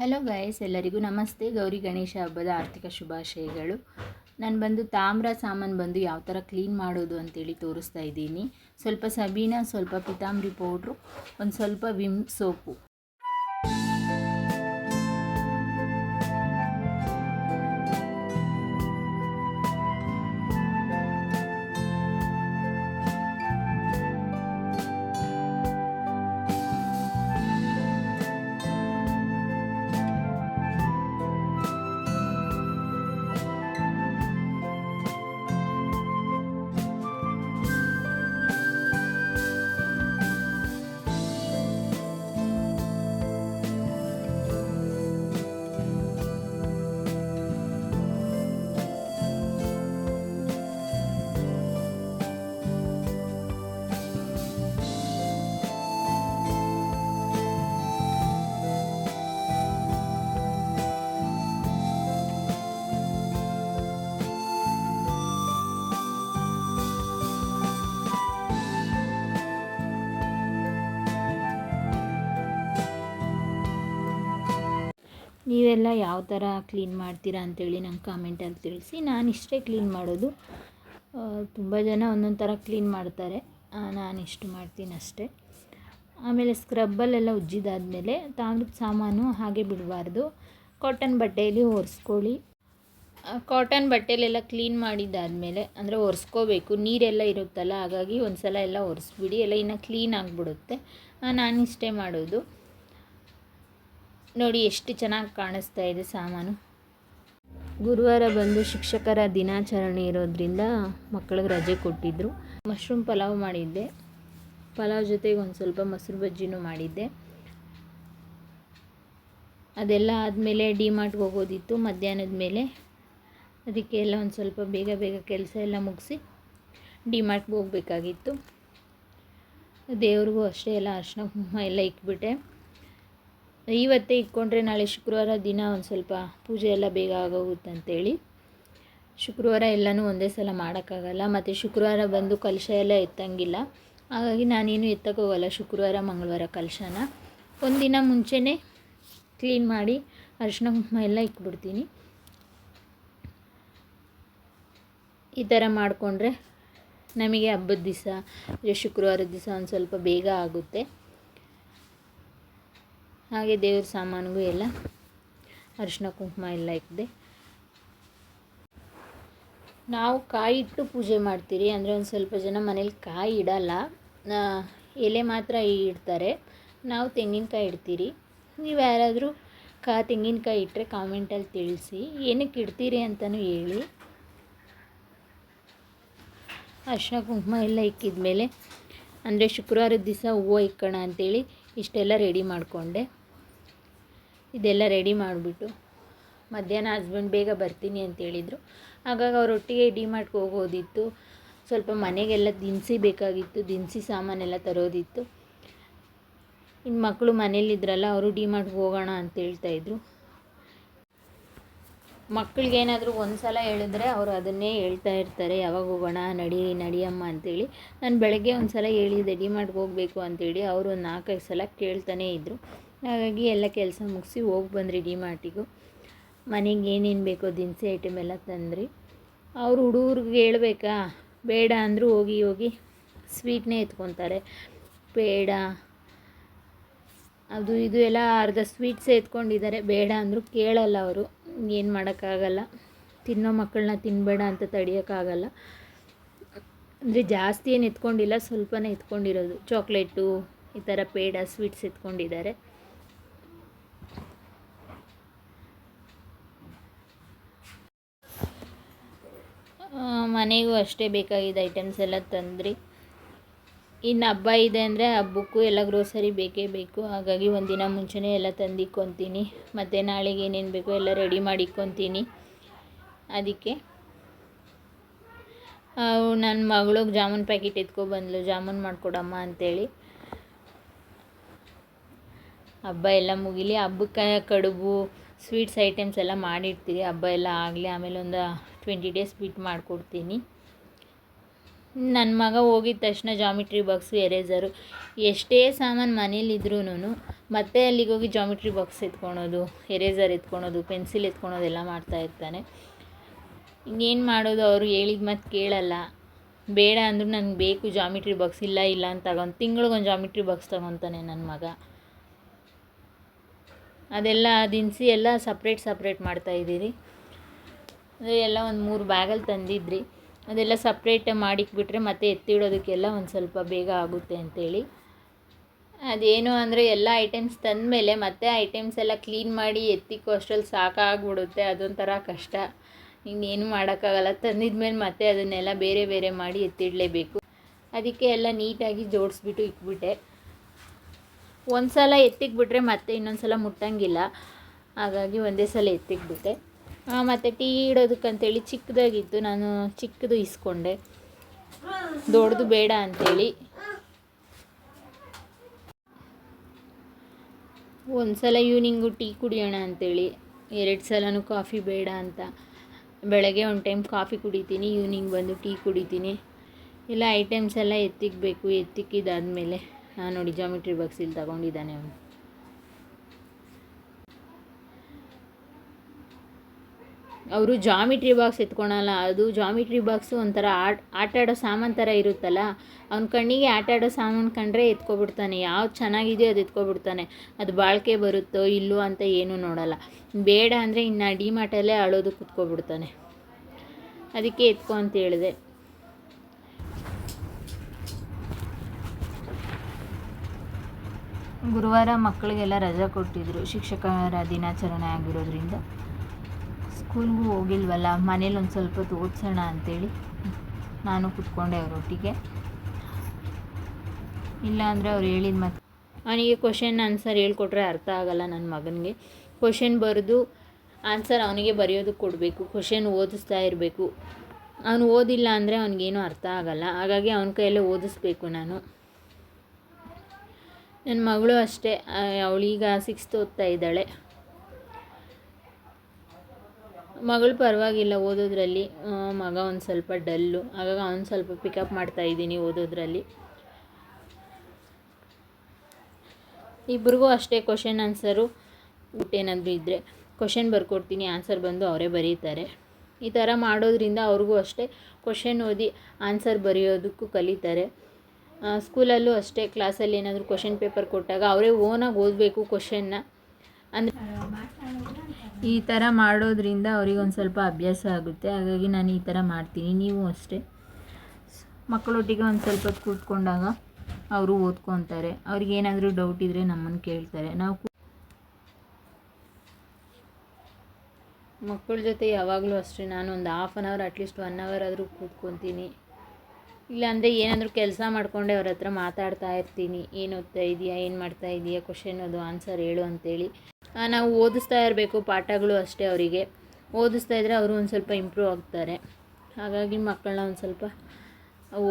Hello guys ಎಲ್ಲರಿಗೂ ನಮಸ್ತೆ. ಗೌರಿ ಗಣೇಶ ಹಬ್ಬದ ಆರ್ಥಿಕ ಶುಭಾಶಯಗಳು. ನಾನು ಬಂದು ತಾಮ್ರ ಸಾಮಾನು ಬಂದು ಯಾವ ಥರ ಕ್ಲೀನ್ ಮಾಡೋದು ಅಂತೇಳಿ ತೋರಿಸ್ತಾ ಇದ್ದೀನಿ. ಸ್ವಲ್ಪ ಸಬೀನ, ಸ್ವಲ್ಪ ಪಿತಾಂಬರಿ ಪೌಡ್ರು ಒಂದು ಸ್ವಲ್ಪ ವಿಮ್ ಸೋಪು ನೀವೆಲ್ಲ ಯಾವ ಥರ ಕ್ಲೀನ್ ಮಾಡ್ತೀರಾ ಅಂತೇಳಿ ನಂಗೆ ಕಾಮೆಂಟಲ್ಲಿ ತಿಳಿಸಿ. ನಾನು ಇಷ್ಟೇ ಕ್ಲೀನ್ ಮಾಡೋದು. ತುಂಬ ಜನ ಒಂದೊಂದು ಥರ ಕ್ಲೀನ್ ಮಾಡ್ತಾರೆ. ನಾನು ಇಷ್ಟು ಮಾಡ್ತೀನಿ ಅಷ್ಟೇ. ಆಮೇಲೆ ಸ್ಕ್ರಬ್ಬಲ್ಲೆಲ್ಲ ಉಜ್ಜಿದಾದ್ಮೇಲೆ ತಾಮ್ರದ ಸಾಮಾನು ಹಾಗೆ ಬಿಡಬಾರ್ದು. ಕಾಟನ್ ಬಟ್ಟೆಯಲ್ಲಿ ಒರೆಸ್ಕೊಳ್ಳಿ. ಕಾಟನ್ ಬಟ್ಟೆಲೆಲ್ಲ ಕ್ಲೀನ್ ಮಾಡಿದ್ದಾದಮೇಲೆ ಅಂದರೆ ಒರೆಸ್ಕೋಬೇಕು. ನೀರೆಲ್ಲ ಇರುತ್ತಲ್ಲ, ಹಾಗಾಗಿ ಒಂದು ಸಲ ಎಲ್ಲ ಒರೆಸ್ಬಿಡಿ. ಎಲ್ಲ ಇನ್ನು ಕ್ಲೀನ್ ಆಗಿಬಿಡುತ್ತೆ. ನಾನು ಇಷ್ಟೇ ಮಾಡೋದು. ನೋಡಿ ಎಷ್ಟು ಚೆನ್ನಾಗಿ ಕಾಣಿಸ್ತಾ ಇದೆ ಸಾಮಾನು. ಗುರುವಾರ ಬಂದು ಶಿಕ್ಷಕರ ದಿನಾಚರಣೆ ಇರೋದ್ರಿಂದ ಮಕ್ಕಳಿಗೆ ರಜೆ ಕೊಟ್ಟಿದ್ದರು ಮಶ್ರೂಮ್ ಪಲಾವ್ ಮಾಡಿದ್ದೆ. ಪಲಾವ್ ಜೊತೆಗೆ ಒಂದು ಸ್ವಲ್ಪ ಮೊಸರು ಬಜ್ಜಿನೂ ಮಾಡಿದ್ದೆ. ಅದೆಲ್ಲ ಆದಮೇಲೆ ಡಿಮಾರ್ಟ್ಗೆ ಹೋಗೋದಿತ್ತು. ಮಧ್ಯಾಹ್ನದ ಮೇಲೆ ಅದಕ್ಕೆ ಎಲ್ಲ ಒಂದು ಸ್ವಲ್ಪ ಬೇಗ ಬೇಗ ಕೆಲಸ ಎಲ್ಲ ಮುಗಿಸಿ ಡಿಮಾರ್ಟ್ಗೆ ಹೋಗಬೇಕಾಗಿತ್ತು. ದೇವ್ರಿಗೂ ಅಷ್ಟೇ ಎಲ್ಲ ಅರ್ಶಿನ ಕುಂಕುಮ ಎಲ್ಲ ಇಕ್ಬಿಟ್ಟೆ ಇವತ್ತೇ ಇಟ್ಕೊಂಡ್ರೆ ನಾಳೆ ಶುಕ್ರವಾರ ದಿನ ಒಂದು ಸ್ವಲ್ಪ ಪೂಜೆ ಎಲ್ಲ ಬೇಗ ಆಗೋಗುತ್ತೆ ಅಂತೇಳಿ ಶುಕ್ರವಾರ ಎಲ್ಲನೂ ಒಂದೇ ಸಲ ಮಾಡೋಕ್ಕಾಗಲ್ಲ, ಮತ್ತು ಶುಕ್ರವಾರ ಬಂದು ಕಲಶ ಎಲ್ಲ ಎತ್ತಂಗಿಲ್ಲ. ಹಾಗಾಗಿ ನಾನೇನು ಎತ್ತಕ್ಕೋಗಲ್ಲ, ಶುಕ್ರವಾರ, ಮಂಗಳವಾರ ಕಲಶನ. ಒಂದಿನ ಮುಂಚೆನೇ ಕ್ಲೀನ್ ಮಾಡಿ ಅರಿಶಿನ ಕುಂಕುಮ ಎಲ್ಲ ಇಟ್ಬಿಡ್ತೀನಿ. ಈ ಥರ ಮಾಡಿಕೊಂಡ್ರೆ ನಮಗೆ ಹಬ್ಬದ ದಿವಸ ಶುಕ್ರವಾರದ ದಿವಸ ಒಂದು ಸ್ವಲ್ಪ ಬೇಗ ಆಗುತ್ತೆ. ಹಾಗೆ ದೇವ್ರ ಸಾಮಾನಿಗೂ ಎಲ್ಲ ಅರಿಶಿನ ಕುಂಕುಮ ಎಲ್ಲ ಇಟ್ಟಿದೆ. ನಾವು ಕಾಯಿ ಇಟ್ಟು ಪೂಜೆ ಮಾಡ್ತೀರಿ, ಅಂದರೆ ಒಂದು ಸ್ವಲ್ಪ ಜನ ಮನೇಲಿ ಕಾಯಿ ಇಡಲ್ಲ. ಎಲೆ ಮಾತ್ರ ಇಡ್ತಾರೆ. ನಾವು ತೆಂಗಿನಕಾಯಿ ಇಡ್ತೀರಿ. ನೀವು ಯಾರಾದರೂ ಕಾ, ತೆಂಗಿನಕಾಯಿ ಇಟ್ಟರೆ ಕಾಮೆಂಟಲ್ಲಿ ತಿಳಿಸಿ. ಏನಕ್ಕೆ ಇಡ್ತೀರಿ ಅಂತಲೂ ಹೇಳಿ. ಅರಿಶಿನ ಕುಂಕುಮ ಎಲ್ಲ ಇಕ್ಕಿದ ಮೇಲೆ ಅಂದರೆ ಶುಕ್ರವಾರದ ದಿವಸ ಹೂವು ಇಕ್ಕೋಣ ಅಂಥೇಳಿ ಇಷ್ಟೆಲ್ಲ ರೆಡಿ ಮಾಡಿಕೊಂಡೆ. ಇದೆಲ್ಲ ರೆಡಿ ಮಾಡಿಬಿಟ್ಟು ಮಧ್ಯಾಹ್ನ ಹಸ್ಬೆಂಡ್ ಬೇಗ ಬರ್ತೀನಿ ಅಂತ ಹೇಳಿದರು. ಹಾಗಾಗಿ ಅವರೊಟ್ಟಿಗೆ ಡಿ ಮಾರ್ಟ್ಗೆ ಹೋಗೋದಿತ್ತು. ಸ್ವಲ್ಪ ಮನೆಗೆಲ್ಲ ದಿನಸಿ ಬೇಕಾಗಿತ್ತು, ದಿನಸಿ ಸಾಮಾನೆಲ್ಲ ತರೋದಿತ್ತು. ಇನ್ನು ಮಕ್ಕಳು ಮನೇಲಿದ್ರಲ್ಲ ಅವರು ಡಿ ಮಾರ್ಟ್ಗೆ ಹೋಗೋಣ ಅಂತ ಹೇಳ್ತಾಯಿದ್ರು ಮಕ್ಕಳಿಗೇನಾದರೂ ಒಂದು ಸಲ ಹೇಳಿದ್ರೆ ಅವರು ಅದನ್ನೇ ಹೇಳ್ತಾ ಇರ್ತಾರೆ, ಯಾವಾಗ ಹೋಗೋಣ, ನಡಿ, ನಡಿಯಮ್ಮ ಅಂತೇಳಿ ನಾನು ಬೆಳಗ್ಗೆ ಒಂದು ಸಲ ಹೇಳಿದ್ದೆ ಡಿ ಮಾರ್ಟ್ಗೆ ಹೋಗಬೇಕು ಅಂತೇಳಿ ಅವರು ಒಂದು ನಾಲ್ಕೈದು ಸಲ ಕೇಳ್ತಾನೇ ಇದ್ದರು ಹಾಗಾಗಿ ಎಲ್ಲ ಕೆಲಸ ಮುಗಿಸಿ ಹೋಗಿ ಬಂದ್ರಿ ಡಿ ಮಾರ್ಟಿಗೂ. ಮನೆಗೆ ಏನೇನು ಬೇಕೋ ದಿನಸಿ ಐಟಮ್ ಎಲ್ಲ ತಂದ್ರಿ. ಅವ್ರು ಹುಡುಗರಿಗೆ ಹೇಳ್ಬೇಕಾ, ಬೇಡ ಅಂದರೂ ಹೋಗಿ ಹೋಗಿ ಸ್ವೀಟ್ನೇ ಎತ್ಕೊತಾರೆ. ಬೇಡ. ಅದು ಇದು ಎಲ್ಲ ಅರ್ಧ ಸ್ವೀಟ್ಸೇ ಎತ್ಕೊಂಡಿದ್ದಾರೆ. ಬೇಡ ಅಂದರೂ ಕೇಳಲ್ಲ ಅವರು. ಏನು ಮಾಡೋಕ್ಕಾಗಲ್ಲ. ತಿನ್ನೋ ಮಕ್ಕಳನ್ನ ತಿನ್ನಬೇಡ ಅಂತ ತಡಿಯೋಕ್ಕಾಗಲ್ಲ. ಅಂದರೆ ಜಾಸ್ತಿ ಏನು ಎತ್ಕೊಂಡಿಲ್ಲ, ಸ್ವಲ್ಪನೇ ಎತ್ಕೊಂಡಿರೋದು. ಚಾಕ್ಲೇಟು, ಈ ಥರ ಪೇಡ ಸ್ವೀಟ್ಸ್ ಎತ್ಕೊಂಡಿದ್ದಾರೆ. ಮನೆಗೂ ಅಷ್ಟೇ ಬೇಕಾಗಿದ್ದ ಐಟಮ್ಸ್ ಎಲ್ಲ ತಂದ್ರಿ. ಇನ್ನು ಹಬ್ಬ ಇದೆ ಅಂದರೆ ಹಬ್ಬಕ್ಕೂ ಎಲ್ಲ ಗ್ರೋಸರಿ ಬೇಕೇ ಬೇಕು. ಹಾಗಾಗಿ ಒಂದಿನ ಮುಂಚೆನೇ ಎಲ್ಲ ತಂದಿಕ್ಕೊತೀನಿ ಮತ್ತು ನಾಳೆಗೆ ಏನೇನು ಬೇಕೋ ಎಲ್ಲ ರೆಡಿ ಮಾಡಿಕ್ಕೊತೀನಿ ಅದಕ್ಕೆ. ನನ್ನ ಮಗಳಿಗೆ ಜಾಮೂನ್ ಪ್ಯಾಕೆಟ್ ಎತ್ಕೊಬಂದ್ಲು. ಜಾಮೂನ್ ಮಾಡಿಕೊಡಮ್ಮ ಅಂಥೇಳಿ ಹಬ್ಬ ಎಲ್ಲ ಮುಗಿಲಿ. ಹಬ್ಬಕ್ಕೆ ಕಡುಬು ಸ್ವೀಟ್ಸ್ ಐಟಮ್ಸ್ ಎಲ್ಲ ಮಾಡಿರ್ತೀವಿ. ಹಬ್ಬ ಎಲ್ಲ ಆಗಲಿ, ಆಮೇಲೆ ಒಂದು ಟ್ವೆಂಟಿ ಡೇಸ್ ಬಿಟ್ಟು ಮಾಡಿಕೊಡ್ತೀನಿ. ನನ್ನ ಮಗ ಹೋಗಿದ ತಕ್ಷಣ ಜಾಮಿಟ್ರಿ ಬಾಕ್ಸು ಎರೇಸರು ಎಷ್ಟೇ ಸಾಮಾನು ಮನೇಲಿದ್ರೂ ಮತ್ತೆ ಅಲ್ಲಿಗೆ ಹೋಗಿ ಜಾಮಿಟ್ರಿ ಬಾಕ್ಸ್ ಎತ್ಕೊಳೋದು ಎರೇಸರ್ ಎತ್ಕೊಳೋದು ಪೆನ್ಸಿಲ್ ಎತ್ಕೊಳೋದು ಎಲ್ಲ ಮಾಡ್ತಾ ಇರ್ತಾನೆ. ಇನ್ನೇನು ಮಾಡೋದು ಅವರು ಹೇಳಿದ ಮತ್ತು ಕೇಳಲ್ಲ. ಬೇಡ ಅಂದರೂ ನನಗೆ ಬೇಕು ಜಾಮಿಟ್ರಿ ಬಾಕ್ಸ್ ಇಲ್ಲ ಇಲ್ಲ ಅಂತ ತಗೊಂಡು ತಿಂಗ್ಳಿಗೊಂದು ಜಾಮಿಟ್ರಿ ಬಾಕ್ಸ್ ತಗೊತಾನೆ ನನ್ನ ಮಗ. ಅದೆಲ್ಲ ದಿನಸಿ ಎಲ್ಲ ಸಪ್ರೇಟ್ ಸಪ್ರೇಟ್ ಮಾಡ್ತಾಯಿದ್ದೀರಿ ಅದೇ ಎಲ್ಲ ಒಂದು ಮೂರು ಬ್ಯಾಗಲ್ಲಿ ತಂದಿದ್ರಿ. ಅದೆಲ್ಲ ಸಪ್ರೇಟ್ ಮಾಡಿಕ್ಬಿಟ್ರೆ ಮತ್ತೆ ಎತ್ತಿಡೋದಕ್ಕೆಲ್ಲ ಒಂದು ಸ್ವಲ್ಪ ಬೇಗ ಆಗುತ್ತೆ ಅಂತೇಳಿ. ಅದೇನು ಅಂದರೆ ಎಲ್ಲ ಐಟಮ್ಸ್ ತಂದಮೇಲೆ ಮತ್ತೆ ಐಟಮ್ಸ್ ಎಲ್ಲ ಕ್ಲೀನ್ ಮಾಡಿ ಎತ್ತಿಕ್ಕೋ ಅಷ್ಟ್ರಲ್ಲಿ ಸಾಕಾಗ್ಬಿಡುತ್ತೆ. ಅದೊಂಥರ ಕಷ್ಟ. ಇನ್ನೇನು ಮಾಡೋಕ್ಕಾಗಲ್ಲ. ತಂದಿದ್ಮೇಲೆ ಮತ್ತೆ ಅದನ್ನೆಲ್ಲ ಬೇರೆ ಬೇರೆ ಮಾಡಿ ಎತ್ತಿಡಲೇಬೇಕು. ಅದಕ್ಕೆ ಎಲ್ಲ ನೀಟಾಗಿ ಜೋಡಿಸ್ಬಿಟ್ಟು ಇಟ್ಬಿಟ್ಟೆ. ಒಂದು ಸಲ ಎತ್ತಿಕ್ಬಿಟ್ರೆ ಮತ್ತೆ ಇನ್ನೊಂದು ಸಲ ಮುಟ್ಟಂಗಿಲ್ಲ. ಹಾಗಾಗಿ ಒಂದೇ ಸಲ ಎತ್ತಿಕ್ಬಿಟ್ಟೆ ಮತ್ತು ಟೀ ಇಡೋದಕ್ಕಂತೇಳಿ ಚಿಕ್ಕದಾಗಿತ್ತು. ನಾನು ಚಿಕ್ಕದು ಇಸ್ಕೊಂಡೆ. ದೊಡ್ಡದು ಬೇಡ ಅಂಥೇಳಿ ಒಂದು ಸಲ ಈವ್ನಿಂಗು ಟೀ ಕುಡಿಯೋಣ ಅಂಥೇಳಿ ಎರಡು ಸಲನೂ ಕಾಫಿ ಬೇಡ ಅಂತ. ಬೆಳಗ್ಗೆ ಒಂದು ಟೈಮ್ ಕಾಫಿ ಕುಡಿತೀನಿ, ಈವ್ನಿಂಗ್ ಬಂದು ಟೀ ಕುಡಿತೀನಿ. ಎಲ್ಲ ಐಟಮ್ಸ್ ಎಲ್ಲ ಎತ್ತಿಕ್ಬೇಕು ಎತ್ತಿಕ್ಕಿದಾದ್ಮೇಲೆ. ಹಾಂ ನೋಡಿ ಜಾಮಿಟ್ರಿ ಬಾಕ್ಸ್ ಇಲ್ಲಿ ತಗೊಂಡಿದ್ದಾನೆ ಅವನು. ಅವರು ಜಾಮಿಟ್ರಿ ಬಾಕ್ಸ್ ಎತ್ಕೊಳಲ್ಲ, ಅದು ಜಾಮಿಟ್ರಿ ಬಾಕ್ಸು ಒಂಥರ ಆಟ ಆಟ ಆಡೋ ಸಾಮಾನು ಥರ ಇರುತ್ತಲ್ಲ, ಅವ್ನ ಕಣ್ಣಿಗೆ ಆಟ ಆಡೋ ಸಾಮಾನು ಕಂಡ್ರೆ ಎತ್ಕೊಬಿಡ್ತಾನೆ ಯಾವ್ದು ಚೆನ್ನಾಗಿದೆಯೋ ಅದು ಎತ್ಕೊಬಿಡ್ತಾನೆ, ಅದು ಬಾಳಿಕೆ ಬರುತ್ತೋ ಇಲ್ಲೋ ಅಂತ ಏನೂ ನೋಡಲ್ಲ. ಬೇಡ ಅಂದರೆ ಇನ್ನು ಡಿಮಾರ್ಟಲ್ಲೇ ಅಳೋದು ಕುತ್ಕೊಬಿಡ್ತಾನೆ. ಅದಕ್ಕೆ ಎತ್ಕೊ ಅಂತ ಹೇಳಿದೆ. ಗುರುವಾರ ಮಕ್ಕಳಿಗೆಲ್ಲ ರಜೆ ಕೊಟ್ಟಿದ್ದರು ಶಿಕ್ಷಕರ ದಿನಾಚರಣೆ ಆಗಿರೋದ್ರಿಂದ. ಸ್ಕೂಲ್ಗೂ ಹೋಗಿಲ್ವಲ್ಲ, ಮನೇಲಿ ಒಂದು ಸ್ವಲ್ಪ ಹೊತ್ತು ಓದಿಸೋಣ ಅಂಥೇಳಿ ನಾನು ಕುತ್ಕೊಂಡೆ ಅವರೊಟ್ಟಿಗೆ. ಇಲ್ಲ ಅಂದರೆ ಅವ್ರು ಹೇಳಿದ ಮತ್ತೆ ಅವನಿಗೆ ಕ್ವಶನ್ ಆನ್ಸರ್ ಹೇಳ್ಕೊಟ್ರೆ ಅರ್ಥ ಆಗಲ್ಲ ನನ್ನ ಮಗನಿಗೆ. ಕ್ವಶನ್ ಬರೆದು ಆನ್ಸರ್ ಅವನಿಗೆ ಬರೆಯೋದಕ್ಕೆ ಕೊಡಬೇಕು ಕ್ವಶನ್ ಓದಿಸ್ತಾ ಇರಬೇಕು. ಅವನು ಓದಿಲ್ಲ ಅಂದರೆ ಅವನಿಗೇನು ಅರ್ಥ ಆಗಲ್ಲ. ಹಾಗಾಗಿ ಅವನ ಕೈಯಲ್ಲೇ ಓದಿಸ್ಬೇಕು ನಾನು. ನನ್ನ ಮಗಳು ಅಷ್ಟೇ ಅವಳೀಗ ಸಿಕ್ಸ್ತ್ ಓದ್ತಾ ಇದ್ದಾಳೆ. ಮಗಳು ಪರವಾಗಿಲ್ಲ ಓದೋದ್ರಲ್ಲಿ. ಮಗ ಒಂದು ಸ್ವಲ್ಪ ಡಲ್ಲು. ಹಾಗಾಗಿ ಅವ್ನು ಸ್ವಲ್ಪ ಪಿಕಪ್ ಮಾಡ್ತಾ ಇದ್ದೀನಿ ಓದೋದ್ರಲ್ಲಿ. ಇಬ್ರಿಗೂ ಅಷ್ಟೇ ಕ್ವಶನ್ ಆನ್ಸರು ಏನಾದರೂ ಇದ್ದರೆ ಕ್ವಶನ್ ಬರ್ಕೊಡ್ತೀನಿ ಆನ್ಸರ್ ಬಂದು ಅವರೇ ಬರೀತಾರೆ. ಈ ಥರ ಮಾಡೋದ್ರಿಂದ ಅವ್ರಿಗೂ ಅಷ್ಟೇ ಕ್ವಶನ್ ಓದಿ ಆನ್ಸರ್ ಬರೆಯೋದಕ್ಕೂ ಕಲಿತಾರೆ. ಸ್ಕೂಲಲ್ಲೂ ಅಷ್ಟೇ ಕ್ಲಾಸಲ್ಲಿ ಏನಾದರೂ ಕ್ವಶನ್ ಪೇಪರ್ ಕೊಟ್ಟಾಗ ಅವರೇ ಓನಾಗಿ ಓದಬೇಕು ಕ್ವಶನ್ನ ಅಂದರೆ ಈ ಥರ ಮಾಡೋದ್ರಿಂದ ಅವ್ರಿಗೆ ಒಂದು ಸ್ವಲ್ಪ ಅಭ್ಯಾಸ ಆಗುತ್ತೆ. ಹಾಗಾಗಿ ನಾನು ಈ ಥರ ಮಾಡ್ತೀನಿ. ನೀವು ಅಷ್ಟೇ. ಮಕ್ಕಳೊಟ್ಟಿಗೆ ಒಂದು ಸ್ವಲ್ಪ ಕೂತ್ಕೊಂಡಾಗ ಅವರು ಓದ್ಕೊತಾರೆ. ಅವ್ರಿಗೆ ಏನಾದರೂ ಡೌಟ್ ಇದ್ದರೆ ನಮ್ಮನ್ನು ಕೇಳ್ತಾರೆ. ನಾವು ಮಕ್ಕಳ ಜೊತೆ ಯಾವಾಗಲೂ ಅಷ್ಟೇ. ನಾನು ಒಂದು half an hour at least one hour ಆದರೂ ಕೂತ್ಕೊತೀನಿ. ಇಲ್ಲಾಂದರೆ ಏನಾದರೂ ಕೆಲಸ ಮಾಡಿಕೊಂಡೆ ಅವ್ರ ಹತ್ರ ಮಾತಾಡ್ತಾ ಇರ್ತೀನಿ. ಏನು ಓದ್ತಾ ಇದೆಯಾ, ಏನು ಮಾಡ್ತಾ ಇದೆಯಾ ಕ್ವಶನ್ ಅದು ಆನ್ಸರ್ ಹೇಳು ಅಂತೇಳಿ. ನಾವು ಓದಿಸ್ತಾ ಇರಬೇಕು, ಪಾಠಗಳು ಅಷ್ಟೇ ಅವರಿಗೆ. ಓದಿಸ್ತಾ ಇದ್ದರೆ ಅವರು ಒಂದು ಸ್ವಲ್ಪ ಇಂಪ್ರೂವ್ ಆಗ್ತಾರೆ. ಹಾಗಾಗಿ ಮಕ್ಕಳನ್ನ ಒಂದು ಸ್ವಲ್ಪ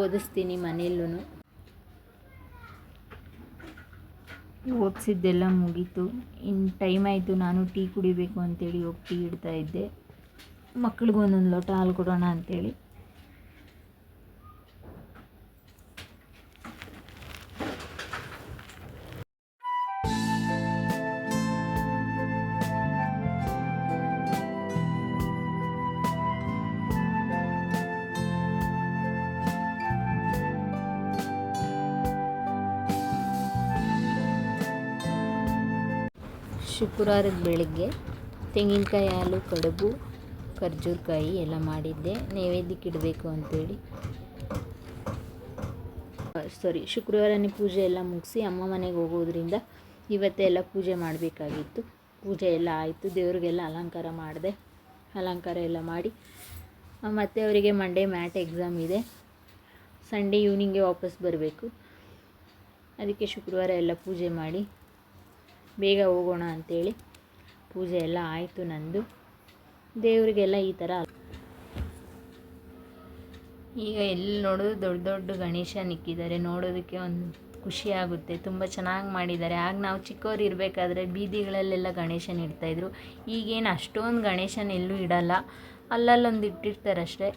ಓದಿಸ್ತೀನಿ ಮನೆಯಲ್ಲೂ ಓದಿಸಿದ್ದೆಲ್ಲ ಮುಗೀತು. ಇನ್ನು ಟೈಮ್ ಆಯಿತು, ನಾನು ಟೀ ಕುಡಿಬೇಕು ಅಂತೇಳಿ ಹೋಗಿ ಟೀ ಇಡ್ತಾ ಇದ್ದೆ. ಮಕ್ಕಳಿಗೂ ಒಂದೊಂದು ಲೋಟ ಹಾಲು ಕೊಡೋಣ ಅಂತೇಳಿ. ಶುಕ್ರವಾರದ ಬೆಳಿಗ್ಗೆ ತೆಂಗಿನಕಾಯಿ, ಹಾಲು, ಕಡುಬು, ಖರ್ಜೂರಕಾಯಿ ಎಲ್ಲ ಮಾಡಿದ್ದೆ. ನೈವೇದ್ಯಕ್ಕೆ ಇಡಬೇಕು ಅಂತೇಳಿ. ಸಾರಿ ಶುಕ್ರವಾರನೇ ಪೂಜೆ ಎಲ್ಲ ಮುಗಿಸಿ ಅಮ್ಮ ಮನೆಗೆ ಹೋಗೋದ್ರಿಂದ ಇವತ್ತೆಲ್ಲ ಪೂಜೆ ಮಾಡಬೇಕಾಗಿತ್ತು. ಪೂಜೆ ಎಲ್ಲ ಆಯಿತು. ದೇವ್ರಿಗೆಲ್ಲ ಅಲಂಕಾರ ಮಾಡಿದೆ. ಅಲಂಕಾರ ಎಲ್ಲ ಮಾಡಿ. ಮತ್ತೆ ಅವರಿಗೆ ಮಂಡೇ ಮ್ಯಾಟ್ ಎಕ್ಸಾಮ್ ಇದೆ. ಸಂಡೇ ಈವ್ನಿಂಗೇ ವಾಪಸ್ ಬರಬೇಕು. ಅದಕ್ಕೆ ಶುಕ್ರವಾರ ಎಲ್ಲ ಪೂಜೆ ಮಾಡಿ. ಬೇಗ ಹೋಗೋಣ ಅಂಥೇಳಿ ಪೂಜೆ ಎಲ್ಲ ಆಯಿತು ನಂದು. ದೇವರಿಗೆಲ್ಲ ಈ ಥರ ಈಗ ಎಲ್ಲಿ ನೋಡೋದು ದೊಡ್ಡ ದೊಡ್ಡ ಗಣೇಶ ನಿಕ್ಕಿದ್ದಾರೆ. ನೋಡೋದಕ್ಕೆ ಒಂದು ಖುಷಿ ಆಗುತ್ತೆ. ತುಂಬ ಚೆನ್ನಾಗಿ ಮಾಡಿದ್ದಾರೆ. ಆಗ ನಾವು ಚಿಕ್ಕವ್ರು ಇರಬೇಕಾದ್ರೆ ಬೀದಿಗಳಲ್ಲೆಲ್ಲ ಗಣೇಶನ ಇಡ್ತಾಯಿದ್ರು ಈಗೇನು ಅಷ್ಟೊಂದು ಗಣೇಶನ ಎಲ್ಲೂ ಇಡಲ್ಲ. ಅಲ್ಲಲ್ಲೊಂದು ಇಟ್ಟಿರ್ತಾರೆ ಅಷ್ಟೇ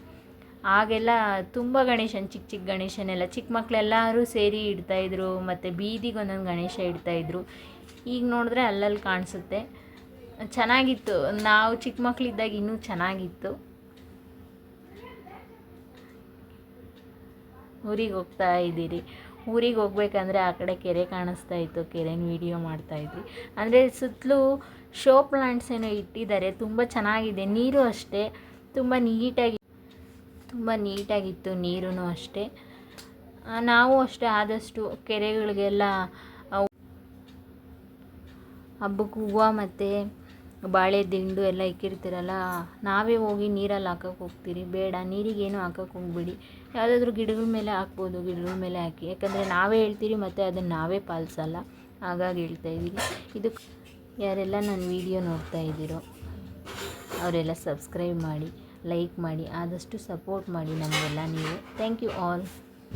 ಆಗೆಲ್ಲ ತುಂಬ ಗಣೇಶನ್ ಚಿಕ್ಕ ಚಿಕ್ಕ ಗಣೇಶನೆಲ್ಲ ಚಿಕ್ಕ ಮಕ್ಕಳೆಲ್ಲರೂ ಸೇರಿ ಇಡ್ತಾಯಿದ್ರು ಮತ್ತು ಬೀದಿಗೆ ಒಂದೊಂದು ಗಣೇಶ ಇಡ್ತಾಯಿದ್ರು ಈಗ ನೋಡಿದ್ರೆ ಅಲ್ಲಲ್ಲಿ ಕಾಣಿಸುತ್ತೆ. ಚೆನ್ನಾಗಿತ್ತು. ನಾವು ಚಿಕ್ಕ ಮಕ್ಕಳಿದ್ದಾಗ ಇನ್ನೂ ಚೆನ್ನಾಗಿತ್ತು. ಊರಿಗೆ ಹೋಗ್ತಾ ಇದ್ದೀರಿ. ಊರಿಗೆ ಹೋಗ್ಬೇಕಂದ್ರೆ ಆ ಕಡೆ ಕೆರೆ ಕಾಣಿಸ್ತಾ ಇತ್ತು, ಕೆರೆನ ವೀಡಿಯೋ ಮಾಡ್ತಾಯಿದ್ವಿ ಅಂದರೆ ಸುತ್ತಲೂ ಶೋ ಪ್ಲಾಂಟ್ಸ್ ಏನೋ ಇಟ್ಟಿದ್ದಾರೆ. ತುಂಬ ಚೆನ್ನಾಗಿದೆ. ನೀರು ಅಷ್ಟೇ. ತುಂಬ ನೀಟಾಗಿ ತುಂಬ ನೀಟಾಗಿತ್ತು ನೀರೂ ಅಷ್ಟೇ. ನಾವು ಅಷ್ಟೇ ಆದಷ್ಟು ಕೆರೆಗಳಿಗೆಲ್ಲ ಹಬ್ಬಕ್ಕೆ ಹೂವು ಮತ್ತು ಬಾಳೆ ದಿಂಡು ಎಲ್ಲ ಇಕ್ಕಿರ್ತೀರಲ್ಲ, ನಾವೇ ಹೋಗಿ ನೀರಲ್ಲಿ ಹಾಕೋಕೆ ಹೋಗ್ತೀರಿ. ಬೇಡ, ನೀರಿಗೇನು ಹಾಕೋಕೆ ಹೋಗ್ಬಿಡಿ. ಯಾವುದಾದ್ರೂ ಗಿಡಗಳ ಮೇಲೆ ಹಾಕ್ಬೋದು, ಗಿಡಗಳ ಮೇಲೆ ಹಾಕಿ. ಯಾಕಂದರೆ ನಾವೇ ಹೇಳ್ತೀರಿ ಮತ್ತು ಅದನ್ನು ನಾವೇ ಪಾಲಿಸಲ್ಲ. ಹಾಗಾಗಿ ಹೇಳ್ತಾ ಇದ್ದೀವಿ ಇದು ಯಾರೆಲ್ಲ ನನ್ನ ವಿಡಿಯೋ ನೋಡ್ತಾ ಇದ್ದೀರೋ, ಅವರೆಲ್ಲ ಸಬ್ಸ್ಕ್ರೈಬ್ ಮಾಡಿ. ಲೈಕ್ ಮಾಡಿ ಆದಷ್ಟು ಸಪೋರ್ಟ್ ಮಾಡಿ ನಮಗೆಲ್ಲ ನೀವು. Thank you all